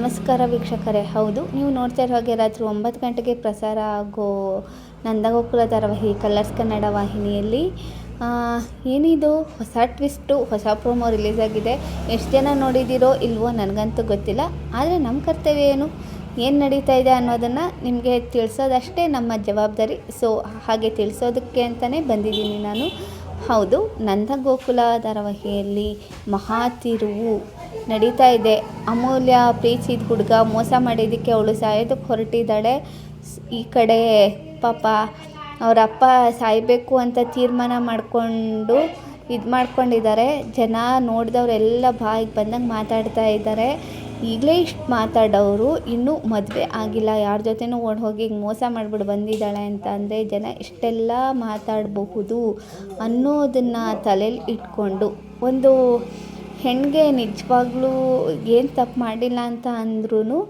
ನಮಸ್ಕಾರ ವೀಕ್ಷಕರೇ, ಹೌದು, ನೀವು ನೋಡ್ತಾ ಇರೋ ಹಾಗೆ ರಾತ್ರಿ ಒಂಬತ್ತು ಗಂಟೆಗೆ ಪ್ರಸಾರ ಆಗೋ ನಂದಗೋಕುಲ ಧಾರಾವಾಹಿ ಕಲರ್ಸ್ ಕನ್ನಡ ವಾಹಿನಿಯಲ್ಲಿ. ಏನಿದು? ಹೊಸ ಟ್ವಿಸ್ಟು, ಹೊಸ ಪ್ರೋಮೋ ರಿಲೀಸ್ ಆಗಿದೆ. ಎಷ್ಟು ಜನ ನೋಡಿದ್ದೀರೋ ಇಲ್ವೋ ನನಗಂತೂ ಗೊತ್ತಿಲ್ಲ. ಆದರೆ ನಮ್ಮ ಕರ್ತವ್ಯ ಏನು? ಏನು ನಡೀತಾ ಇದೆ ಅನ್ನೋದನ್ನು ನಿಮಗೆ ತಿಳಿಸೋದಷ್ಟೇ ನಮ್ಮ ಜವಾಬ್ದಾರಿ. ಸೊ, ಹಾಗೆ ತಿಳಿಸೋದಕ್ಕೆ ಅಂತಲೇ ಬಂದಿದ್ದೀನಿ ನಾನು. ಹೌದು ನಂದಗೋಕುಲ ಧಾರಾವಾಹಿಯಲ್ಲಿ ಮಹಾ ತಿರುವು ನಡೀತಾ ಇದೆ. ಅಮೂಲ್ಯ ಪ್ರೀತಿಸಿದ ಹುಡುಗ ಮೋಸ ಮಾಡಿದ್ದಕ್ಕೆ ಅವಳು ಸಾಯೋದಕ್ಕೆ ಹೊರಟಿದ್ದಾಳೆ. ಈ ಕಡೆ ಪಾಪ ಅವರ ಅಪ್ಪ ಸಾಯಬೇಕು ಅಂತ ತೀರ್ಮಾನ ಮಾಡಿಕೊಂಡು ಇದು ಮಾಡ್ಕೊಂಡಿದ್ದಾರೆ. ಜನ ನೋಡಿದವರೆಲ್ಲ ಬಾಯಿಗೆ ಬಂದಂಗೆ ಮಾತಾಡ್ತಾ ಇದ್ದಾರೆ. ಈಗಲೇ ಇಷ್ಟು ಮಾತಾಡೋರು ಇನ್ನೂ ಮದುವೆ ಆಗಿಲ್ಲ. ಯಾರ ಜೊತೆನೂ ಓಡ್ ಹೋಗಿ ಮೋಸ ಮಾಡಿಬಿಟ್ಟು ಬಂದಿದ್ದಾಳೆ ಅಂತ ಅಂದರೆ ಜನ ಇಷ್ಟೆಲ್ಲ ಮಾತಾಡಬಹುದು ಅನ್ನೋದನ್ನು ತಲೆಯಲ್ಲಿ ಇಟ್ಕೊಂಡು. ಒಂದು ಹೆಣ್ಣಿಗೆ ನಿಜವಾಗ್ಲೂ ಏನು ತಪ್ಪು ಮಾಡಿಲ್ಲ ಅಂತ ಅಂದ್ರೂ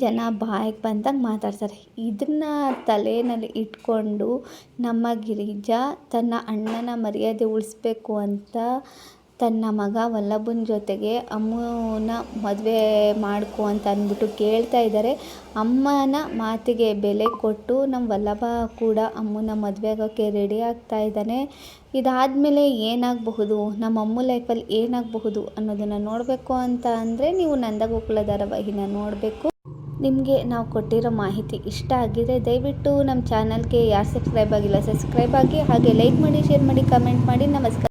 ಜನ ಬಾಯಿಗೆ ಬಂದಾಗ ಮಾತಾಡ್ತಾರೆ. ಇದನ್ನು ತಲೆಯಲ್ಲಿ ಇಟ್ಕೊಂಡು ನಮ್ಮ ಗಿರಿಜಾ ತನ್ನ ಅಣ್ಣನ ಮರ್ಯಾದೆ ಉಳಿಸ್ಬೇಕು ಅಂತ ತನ್ನ ಮಗ ವಲ್ಲಭನ ಜೊತೆಗೆ ಅಮ್ಮನ ಮದುವೆ ಮಾಡ್ಕೊ ಅಂತ ಅಂದ್ಬಿಟ್ಟು ಕೇಳ್ತಾ ಇದ್ದಾರೆ. ಅಮ್ಮನ ಮಾತಿಗೆ ಬೆಲೆ ಕೊಟ್ಟು ನಮ್ಮ ವಲ್ಲಭ ಕೂಡ ಅಮ್ಮನ ಮದುವೆ ಆಗೋಕ್ಕೆ ರೆಡಿ ಆಗ್ತಾ ಇದ್ದಾನೆ. ಇದಾದಮೇಲೆ ಏನಾಗಬಹುದು? ನಮ್ಮ ಅಮ್ಮ ಲೈಫಲ್ಲಿ ಏನಾಗಬಹುದು ಅನ್ನೋದನ್ನು ನೋಡಬೇಕು ಅಂತ ಅಂದರೆ ನೀವು ನಂದಗೋಕುಲ ಧಾರಾವಾಹಿನ ನೋಡಬೇಕು. ನಿಮಗೆ ನಾವು ಕೊಟ್ಟಿರೋ ಮಾಹಿತಿ ಇಷ್ಟ ಆಗಿದೆ ದಯವಿಟ್ಟು ನಮ್ಮ ಚಾನಲ್ಗೆ ಯಾರು ಸಬ್ಸ್ಕ್ರೈಬ್ ಆಗಿಲ್ಲ ಸಬ್ಸ್ಕ್ರೈಬ್ ಆಗಿ ಹಾಗೆ ಲೈಕ್ ಮಾಡಿ ಶೇರ್ ಮಾಡಿ ಕಮೆಂಟ್ ಮಾಡಿ. ನಮಸ್ಕಾರ.